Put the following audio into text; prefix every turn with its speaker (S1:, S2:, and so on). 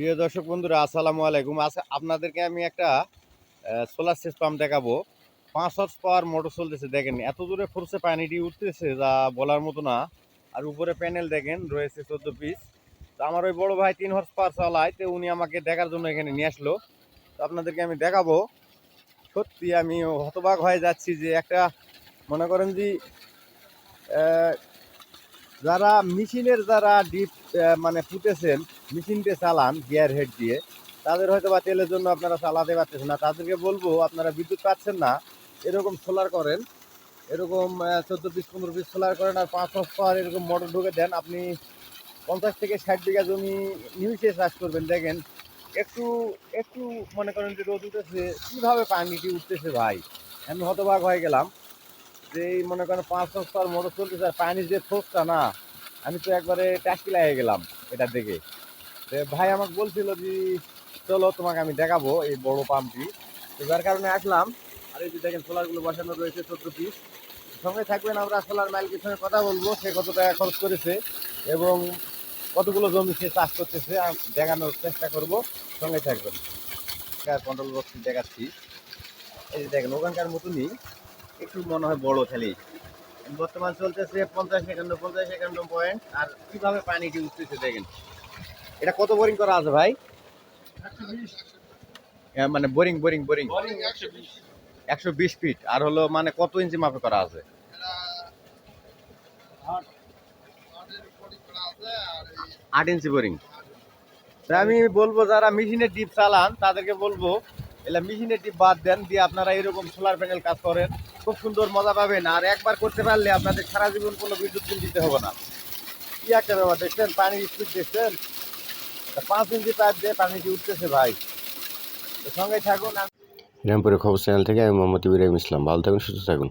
S1: প্রিয় দর্শক বন্ধুরা, আসসালামু আলাইকুম। আপনাদেরকে আমি একটা সোলার সিস্টেম দেখাবো। পাঁচ হর্স পাওয়ার মোটর চলতেছে, দেখেন, এত দূরে ফোর্সে পানিটি উঠতেছে, যা বলার মতো না। আর উপরে প্যানেল দেখেন, রয়েছে চোদ্দ পিস তো আমার ওই বড় ভাই তিন হর্স পাওয়ার চালায়, তো উনি আমাকে দেখার জন্য এখানে নিয়ে আসলো। তো আপনাদেরকে আমি দেখাবো। সত্যি আমি হতবাক হয়ে যাচ্ছি যে একটা, মনে করেন যে যারা মেশিনের যারা ডিপ মানে ফুটেছেন মেশিনটা চালান গিয়ার হেড দিয়ে, তাদের হয়তো বা তেলের জন্য আপনারা চালাতে পারতেছেন না। তাদেরকে বলব, আপনারা বিদ্যুৎ পাচ্ছেন না, এরকম সোলার করেন, এরকম চোদ্দ পিস পনেরো পিস সোলার করেন আর পাঁচ পাঁচ পাওয়ার এরকম মোটর ঢুকে দেন, আপনি পঞ্চাশ থেকে ষাট বিঘা জমি নিউসে চাষ করবেন। দেখেন, একটু একটু মনে করেন যে রোদ উঠেছে, কীভাবে পানিটি উঠতেছে ভাই? আমি হতবাক হয়ে গেলাম যে এই মনে করেন পাঁচ পাঁচ পাওয়ার মোটর চলতেছে আর পানির যে ফোর্সটা না, আমি তো একবারে টাকি লাগিয়ে গেলাম এটা দেখে। ভাই আমাকে বলছিল যে, চলো তোমাকে আমি দেখাবো এই বড় পাম্পটি। তো যার কারণে আসলাম। আর এই যে দেখেন, সোলারগুলো বসানো রয়েছে চোদ্দ পিস সঙ্গে থাকবেন আমরা সোলার মাইলকের সঙ্গে কথা বলব, সে কত টাকা খরচ করেছে এবং কতগুলো জমি সে চাষ করতেছে দেখানোর চেষ্টা করব। সঙ্গে থাকবেন। কন্ট্রোল বক্স দেখাচ্ছি। এই যে দেখেন, ওখানকার মতনই। একটু মনে হয় বড় খালি। বর্তমান চলতেছে পঞ্চাশ একান্ন পঞ্চাশ একান্ন পয়েন্ট আর কীভাবে পানিটি উঠতেছে দেখেন। এটা কত বোরিং করা আছে ভাই? মানে বোরিং বোরিং বোরিং। একশো বিশ ফিট। আর হলো মানে কত ইঞ্চি মাপে করা আছে? আট ইঞ্চি বোরিং। আমি বলব, যারা মেশিনের ডিপ চালান, তাদেরকে বলব, এলা মেশিনের ডিপ বাদ দেন, দিয়ে আপনারা এরকম সোলার প্যানেল কাজ করেন। খুব সুন্দর মজা পাবেন। আর একবার করতে পারলে আপনাদের সারা জীবন কোনো বিদ্যুৎ বিল দিতে হবে না। কি একটা ব্যাপার, দেখছেন? পানির স্পিড দেখছেন? পাঁচ ইঞ্চি পাইপ দিয়ে পানিটি উঠতেছে ভাই। সঙ্গে থাকুন
S2: রামপুরের খবর চ্যানেল থেকে আমি মোহাম্মদ ইব্রাহিম ইসলাম। ভালো থাকুন, সুস্থ থাকুন।